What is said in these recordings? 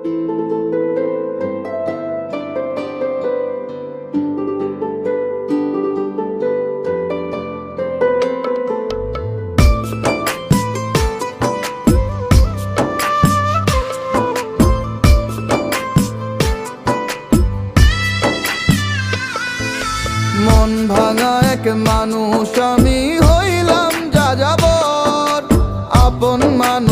মন এক মানুষ আমি হইলাম যা যাবন মানুষ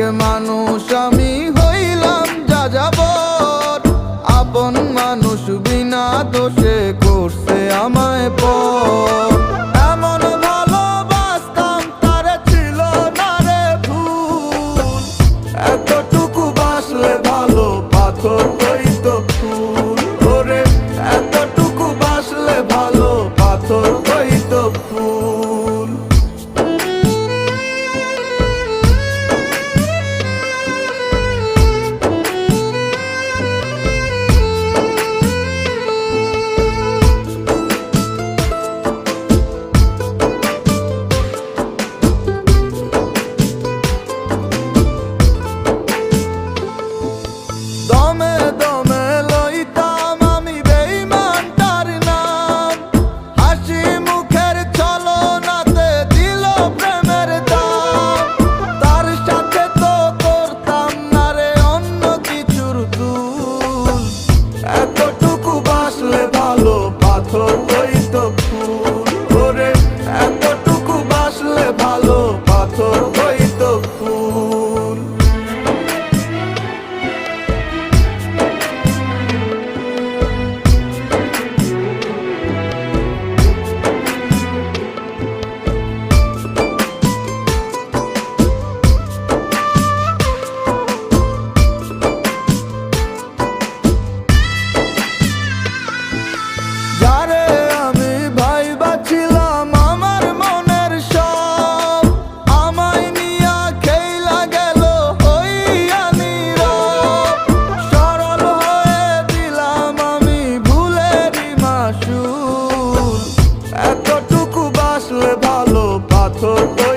মানুষ আমি হইলাম যা যাব আপন মানুষ বিনা দোষে করছে আমায় পর। corpo